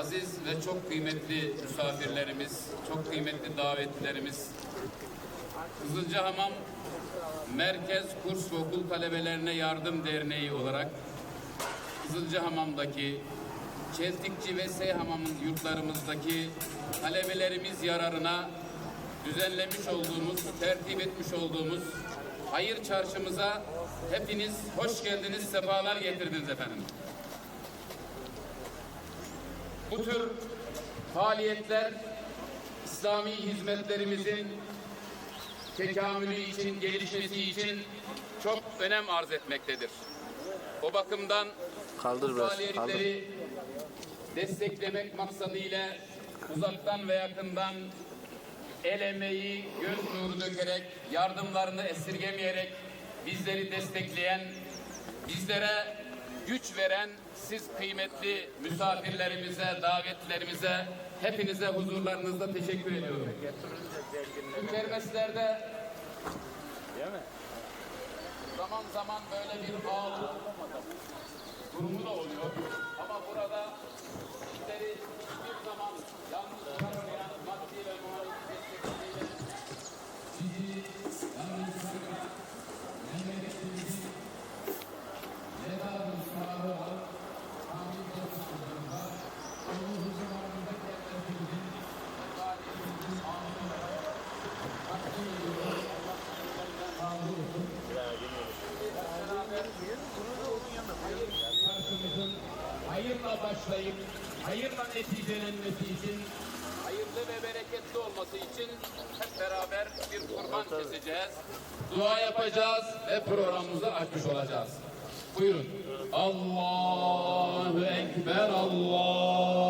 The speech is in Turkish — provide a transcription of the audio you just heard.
aziz ve çok kıymetli misafirlerimiz, çok kıymetli davetlilerimiz, Kızılcahamam Merkez Kurs ve Okul Talebelerine Yardım Derneği olarak Kızılcahamam'daki Çeltikçi ve Seyhamam'ın yurtlarımızdaki talebelerimiz yararına düzenlemiş olduğumuz, tertip etmiş olduğumuz hayır çarşımıza hepiniz hoş geldiniz, sefalar getirdiniz efendim. Bu tür faaliyetler İslami hizmetlerimizin tekamülü için, gelişmesi için çok önem arz etmektedir. O bakımdan Kaldır biraz, faaliyetleri desteklemek maksadıyla uzaktan ve yakından el emeği, göz nuru dökerek, yardımlarını esirgemeyerek bizleri destekleyen, bizlere güç veren siz kıymetli misafirlerimize, davetlerimize, hepinize huzurlarınızda teşekkür ediyorum. Bu kermeslerde zaman zaman böyle bir ağlı durumu da oluyor. Hayırla başlayıp hayırla neticelenmesi için hayırlı ve bereketli olması için hep beraber bir kurban keseceğiz. Dua yapacağız ve programımızı açmış olacağız. Buyurun. Allahu Ekber, Allahu